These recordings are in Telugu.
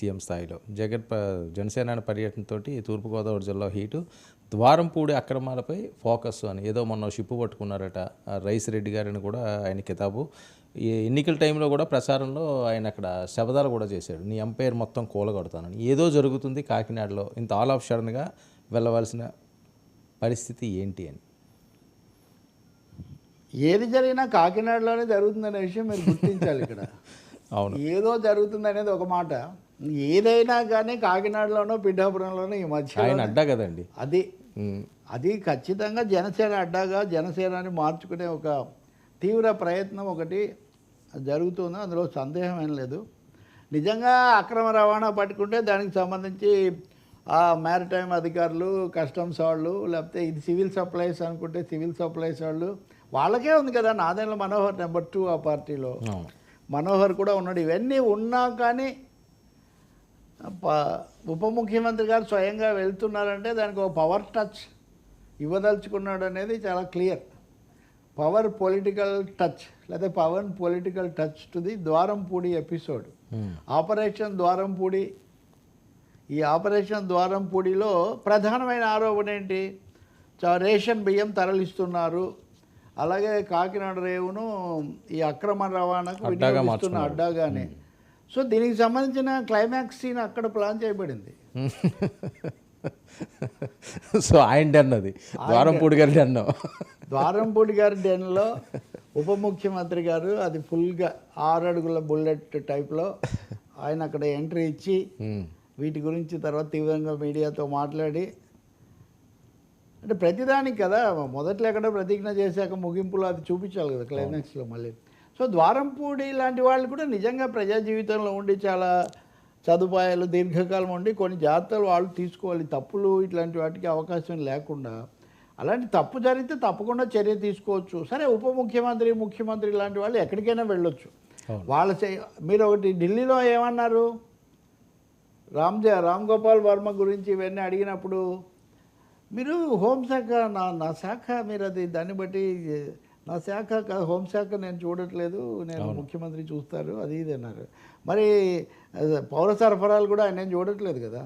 సీఎం స్థాయిలో. జగన్ జనసేన పర్యటనతో తూర్పుగోదావరి జిల్లా హీటు. ద్వారంపూడి అక్రమాలపై ఫోకస్ అని ఏదో మొన్న షిప్పు పట్టుకున్నారట రైస్ రెడ్డి గారిని కూడా ఆయన కితాబు. ఈ ఎన్నికల టైంలో కూడా ప్రచారంలో ఆయన అక్కడ శబదాలు కూడా చేశాడు. నీ ఎంపైర్ మొత్తం కూలగొడతానని. ఏదో జరుగుతుంది కాకినాడలో. ఇంత ఆల్ ఆఫ్ షడన్గా వెళ్ళవలసిన పరిస్థితి ఏంటి అని? ఏది జరిగినా కాకినాడలోనే జరుగుతుందనే విషయం మీరు గుర్తించాలి ఇక్కడ. అవును. ఏదో జరుగుతుంది అనేది ఒక మాట. ఏదైనా కానీ కాకినాడలోనో పిఠాపురంలోనో ఈ మధ్య ఆయన అడ్డా కదండి. అది అది ఖచ్చితంగా జనసేన అడ్డాగా జనసేనని మార్చుకునే ఒక తీవ్ర ప్రయత్నం ఒకటి జరుగుతుంది. అందులో సందేహం ఏం లేదు. నిజంగా అక్రమ రవాణా పట్టుకుంటే దానికి సంబంధించి ఆ మ్యారిటైమ్ అధికారులు కస్టమ్స్ వాళ్ళు లేకపోతే ఇది సివిల్ సప్లైస్ అనుకుంటే సివిల్ సప్లైస్ వాళ్ళు వాళ్ళకే ఉంది కదా నాదేళ్ళ మనోహర్ నెంబర్ టూ ఆ పార్టీలో. మనోహర్ కూడా ఉన్నాడు. ఇవన్నీ ఉన్నా కానీ ఉప ముఖ్యమంత్రి గారు స్వయంగా వెళ్తున్నారంటే దానికి ఒక పవర్ టచ్ ఇవ్వదలుచుకున్నాడు అనేది చాలా క్లియర్ పవర్ పొలిటికల్ టచ్ లేదా power political touch to the Dwarampudi episode operation Dwarampudi. ఈ ఆపరేషన్ ద్వారంపూడిలో ప్రధానమైన ఆరోపణ ఏంటి? చ- రేషన్ బియ్యం తరలిస్తున్నారు. అలాగే కాకినాడ రేవును ఈ అక్రమ రవాణాకు వినియోగిస్తున్న అడ్డాగానే. సో దీనికి సంబంధించిన క్లైమాక్స్ సీన్ అక్కడ ప్లాన్ చేయబడింది. సో ఆయన డన్ అది. ద్వారంపూడి గారి డన్. ద్వారంపూడి గారి డెన్లో ఉప ముఖ్యమంత్రి గారు అది ఫుల్గా ఆరు అడుగుల బుల్లెట్ టైప్లో ఆయన అక్కడ ఎంట్రీ ఇచ్చి వీటి గురించి తర్వాత తీవ్రంగా మీడియాతో మాట్లాడి అంటే ప్రతిదానికి కదా మొదట్లో ఎక్కడ ప్రతిజ్ఞ చేశాక ముగింపులో అది చూపించాలి కదా క్లైమాక్స్లో మళ్ళీ. సో ద్వారంపూడి లాంటి వాళ్ళు కూడా నిజంగా ప్రజా జీవితంలో ఉండి చాలా సదుపాయాలు దీర్ఘకాలం ఉండి కొన్ని జాగ్రత్తలు వాళ్ళు తీసుకోవాలి. తప్పులు ఇట్లాంటి వాటికి అవకాశం లేకుండా అలాంటి తప్పు జరిగితే తప్పకుండా చర్య తీసుకోవచ్చు. సరే ఉప ముఖ్యమంత్రి ముఖ్యమంత్రి లాంటి వాళ్ళు ఎక్కడికైనా వెళ్ళొచ్చు. వాళ్ళ మీరు ఒకటి ఢిల్లీలో ఏమన్నారు? రామ్ రామ్ గోపాల్ వర్మ గురించి ఇవన్నీ అడిగినప్పుడు మీరు హోంశాఖ నా నా శాఖ మీరు అది దాన్ని బట్టి నా శాఖ హోంశాఖ నేను చూడట్లేదు నేను ముఖ్యమంత్రి చూస్తారు అది ఇది అన్నారు. మరి పౌర సరఫరాలు కూడా ఆయన చూడట్లేదు కదా?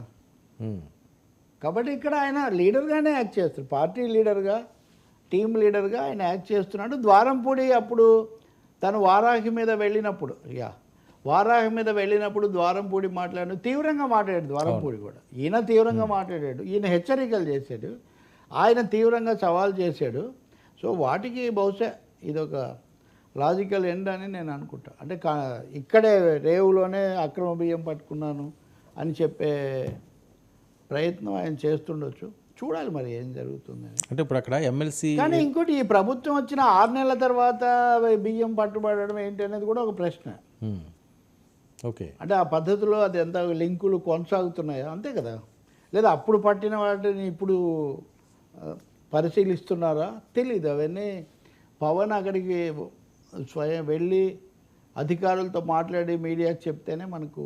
కాబట్టి ఇక్కడ ఆయన లీడర్గానే యాక్ట్ చేస్తారు పార్టీ లీడర్గా టీం లీడర్గా ఆయన యాక్ట్ చేస్తున్నాడు. ద్వారంపూడి అప్పుడు తను వారాహి మీద వెళ్ళినప్పుడు యా వారాహి మీద వెళ్ళినప్పుడు ద్వారంపూడి మాట్లాడు తీవ్రంగా మాట్లాడాడు ద్వారంపూడి కూడా. ఈయన తీవ్రంగా మాట్లాడాడు ఈయన హెచ్చరికలు చేశాడు ఆయన తీవ్రంగా సవాల్ చేశాడు. సో వాటికి బహుశా ఇదొక లాజికల్ ఎండ్ అని నేను అనుకుంటా. అంటే ఇక్కడే రేవులోనే అక్రమ బియ్యం పట్టుకున్నాను అని చెప్పే ప్రయత్నం ఆయన చేస్తుండొచ్చు. చూడాలి మరి ఏం జరుగుతుందని. అంటే ఇప్పుడు అక్కడ ఎమ్మెల్సీ కానీ ఇంకోటి ఈ ప్రభుత్వం వచ్చిన ఆరు నెలల తర్వాత బియ్యం పట్టుబడడం ఏంటి అనేది కూడా ఒక ప్రశ్న. ఓకే. అంటే ఆ పద్ధతిలో అది ఎంత లింకులు కొనసాగుతున్నాయా అంతే కదా. లేదా అప్పుడు పట్టిన వాటిని ఇప్పుడు పరిశీలిస్తున్నారా? తెలియదు అవన్నీ పవన్ అక్కడికి స్వయం వెళ్ళి అధికారులతో మాట్లాడి మీడియాకి చెప్తేనే మనకు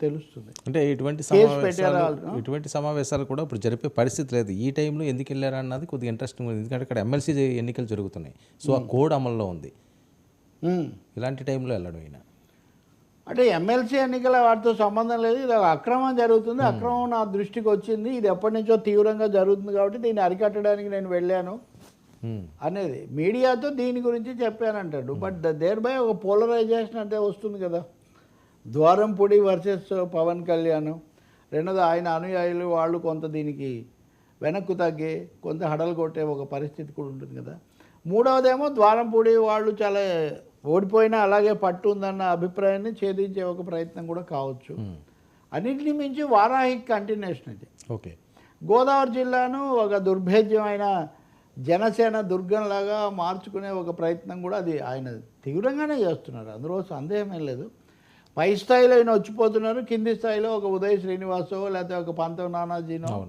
తెలుస్తుంది. అంటే ఇటువంటి సమావేశాలు? ఇటువంటి సమావేశాలు కూడా ఇప్పుడు జరిపే పరిస్థితి లేదు. ఈ టైంలో ఎందుకు వెళ్ళారా అన్నది కొద్దిగా ఇంట్రెస్టింగ్ ఉంది. ఎందుకంటే ఇక్కడ ఎమ్మెల్సీ ఎన్నికలు జరుగుతున్నాయి. సో ఆ కోడ్ అమల్లో ఉంది. ఇలాంటి టైంలో వెళ్ళడం అయినా. అంటే ఎమ్మెల్సీ ఎన్నికల వాటితో సంబంధం లేదు. ఇది ఒక అక్రమం జరుగుతుంది. అక్రమం నా దృష్టికి వచ్చింది. ఇది ఎప్పటి నుంచో తీవ్రంగా జరుగుతుంది కాబట్టి దీన్ని అరికట్టడానికి నేను వెళ్ళాను. అనేది మీడియాతో దీని గురించి చెప్పానంటాడు. బట్ దేర్ బై ఒక పోలరైజేషన్ అంటే వస్తుంది కదా. ద్వారంపూడి వర్సెస్ పవన్ కళ్యాణ్. రెండోది ఆయన అనుయాయులు వాళ్ళు కొంత దీనికి వెనక్కు తగ్గి కొంత హడలు కొట్టే ఒక పరిస్థితి కూడా ఉంటుంది కదా. మూడవదేమో ద్వారంపూడి వాళ్ళు చాలా ఓడిపోయినా అలాగే పట్టు ఉందన్న అభిప్రాయాన్ని ఛేదించే ఒక ప్రయత్నం కూడా కావచ్చు. అన్నింటినీ మించి వారాహి కంటిన్యూషన్ ఇది. ఓకే. గోదావరి జిల్లాను ఒక దుర్భేద్యమైన జనసేన దుర్గంలాగా మార్చుకునే ఒక ప్రయత్నం కూడా అది ఆయన తీవ్రంగానే చేస్తున్నారు. అందులో సందేహం ఏం లేదు. పై స్థాయిలో ఆయన వచ్చిపోతున్నారు. కింది స్థాయిలో ఒక ఉదయ్ శ్రీనివాసో లేకపోతే ఒక పంతం నానాజీనో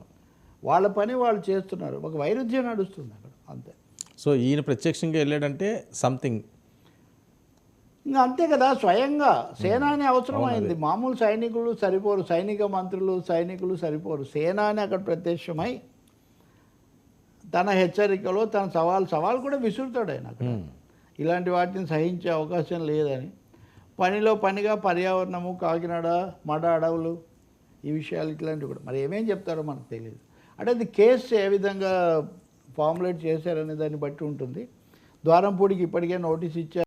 వాళ్ళ పని వాళ్ళు చేస్తున్నారు. ఒక వైరుధ్యం నడుస్తుంది అక్కడ. అంతే. సో ఈయన ప్రత్యక్షంగా వెళ్ళాడంటే సంథింగ్ ఇంకా అంతే కదా స్వయంగా సేనాని అవసరమైంది. మామూలు సైనికులు సరిపోరు సైనిక మంత్రులు సైనికులు సరిపోరు. సేనాని అక్కడ ప్రత్యక్షమై తన హెచ్చరికలో తన సవాల్ సవాల్ కూడా విసురుతాడు ఆయన అక్కడ. ఇలాంటి వాటిని సహించే అవకాశం లేదని. పనిలో పనిగా పర్యావరణము కాకినాడ మడ అడవులు ఈ విషయాలు ఇట్లాంటివి కూడా. మరి ఏమేం చెప్తారో మనకు తెలియదు అంటే అది కేసు ఏ విధంగా ఫార్ములేట్ చేశారనే దాన్ని బట్టి ఉంటుంది. ద్వారంపూడికి ఇప్పటికే నోటీస్ ఇచ్చారు.